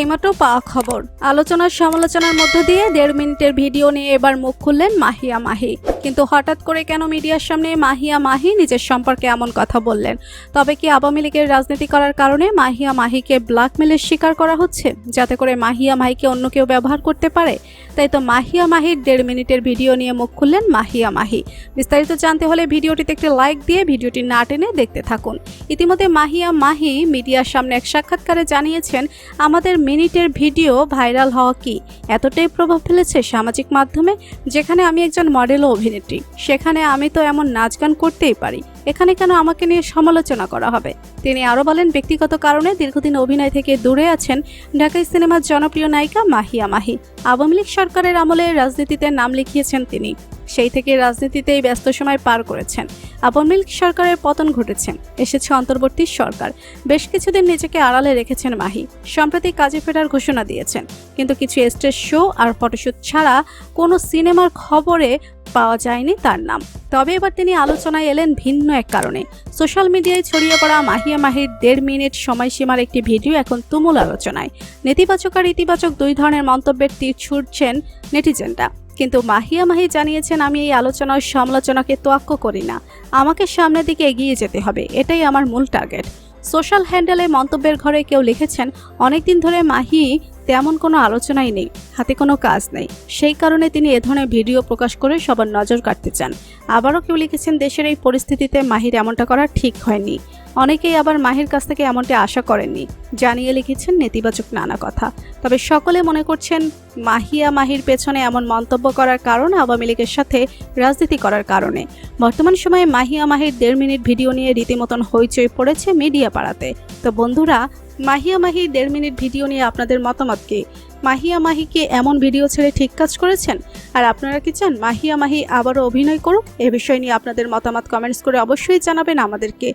এইমাত্র পাওয়া খবর। আলোচনার সমালোচনার মধ্য দিয়ে দেড় মিনিটের ভিডিও নিয়ে এবার মুখ খুললেন মাহিয়া মাহি। কিন্তু হঠাৎ করে কেন মিডিয়ার সামনে মাহিয়া মাহি নিজের সম্পর্কে এমন কথা বললেন? তবে কি আওয়ামী লীগের রাজনীতি করার কারণে মাহিয়া মাহিকে ব্ল্যাকমেলের শিকার করা হচ্ছে? যাতে করে মাহিয়া মাহিকে অন্য কেউ ব্যবহার করতে পারে? তাই তো মাহিয়া মাহির দেড় মিনিটের ভিডিও নিয়ে মুখ খুললেন মাহিয়া মাহি। বিস্তারিত জানতে হলে ভিডিওটিতে একটি লাইক দিয়ে ভিডিওটি না টেনে দেখতে থাকুন। ইতিমধ্যে মাহিয়া মাহি মিডিয়ার সামনে এক সাক্ষাৎকারে জানিয়েছেন, আমাদের মিনিটের ভিডিও ভাইরাল হওয়া কি? এতটাই প্রভাব ফেলেছে সামাজিক মাধ্যমে, যেখানে আমি একজন মডেল ও অভিনেত্রী। সেখানে আমি তো এমন নাচ গান করতেই পারি। এখানে কেন আমাকে নিয়ে সমালোচনা করা হবে? তিনি আরও বলেন, ব্যক্তিগত কারণে দীর্ঘদিন অভিনয় থেকে দূরে আছেন ঢাকাই সিনেমার জনপ্রিয় নায়িকা মাহিয়া মাহি। আওয়ামী লীগ সরকারের আমলে রাজনীতিতে নাম লিখিয়েছেন তিনি। সেই থেকে রাজনীতিতেই ব্যস্ত সময় পার করেছেন। আওয়ামী লীগ সরকারের পতন ঘটেছে। এসেছে অন্তর্বর্তী সরকার। বেশ কিছুদিন নিজেকে আড়ালে রেখেছেন মাহি। সম্প্রতি কাজে ফেরার ঘোষণা দিয়েছেন। কিন্তু কিছু স্টেজ শো আর ফটোশ্যুট ছাড়া কোনো সিনেমার খবরে পাওয়া যায়নি তার নাম। তবে এবার তিনি আলোচনায় এলেন ভিন্ন এক কারণে। সোশ্যাল মিডিয়ায় ছড়িয়ে পড়া মাহিয়া মাহির দেড় মিনিট সময়সীমার একটি ভিডিও এখন তুমুল আলোচনায়। নেতিবাচক আর ইতিবাচক দুই ধরনের মন্তব্যের তীর ছুটছেন নেটিজেনরা। কিন্তু মাহিয়া মাহি জানিয়েছেন, আমি এই আলোচনার সমালোচনাকে তোয়াক্ক করি না। আমাকে সামনের দিকে এগিয়ে যেতে হবে। এটাই আমার মূল টার্গেট। সোশ্যাল হ্যান্ডেলে মন্তব্যের ঘরে কেউ লিখেছেন, অনেকদিন ধরে মাহি তেমন কোনো আলোচনাই নেই, হাতে কোনো কাজ নেই। সেই কারণে তিনি এ ধরনের ভিডিও প্রকাশ করে সবার নজর কাটতে চান। আবারও কেউ লিখেছেন, দেশের এই পরিস্থিতিতে মাহির এমনটা করা ঠিক হয়নি। অনেকেই আবার মাহির কাছ থেকে এমনটি আশা করেননি, জানিয়ে লিখেছেন নেতিবাচক নানা কথা। তবে সকলে মনে করছেন, মাহিয়া মাহির পেছনে এমন মন্তব্য করার কারণ আওয়ামী লীগের সাথে রাজনীতি করার কারণে। বর্তমান সময়ে মাহিয়া মাহির দেড় মিনিট ভিডিও নিয়ে রীতিমতন হইচই পড়েছে মিডিয়া পাড়াতে। তো বন্ধুরা, মাহিয়া মাহি দেড় মিনিট ভিডিও নিয়ে আপনাদের মতামত কি? মাহিয়া মাহিকে এমন ভিডিও ছেড়ে ঠিক কাজ করেছেন? আর আপনারা কি চান মাহিয়া মাহি আবারও অভিনয় করুক? এ বিষয় নিয়ে আপনাদের মতামত কমেন্টস করে অবশ্যই জানাবেন আমাদেরকে।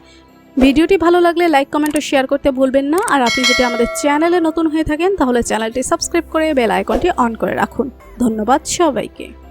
ভিডিওটি ভালো লাগলে লাইক, কমেন্ট ও শেয়ার করতে ভুলবেন না। আর আপনি যদি আমাদের চ্যানেলে নতুন হয়ে থাকেন, তাহলে চ্যানেলটি সাবস্ক্রাইব করে বেল আইকনটি অন করে রাখুন। ধন্যবাদ সবাইকে।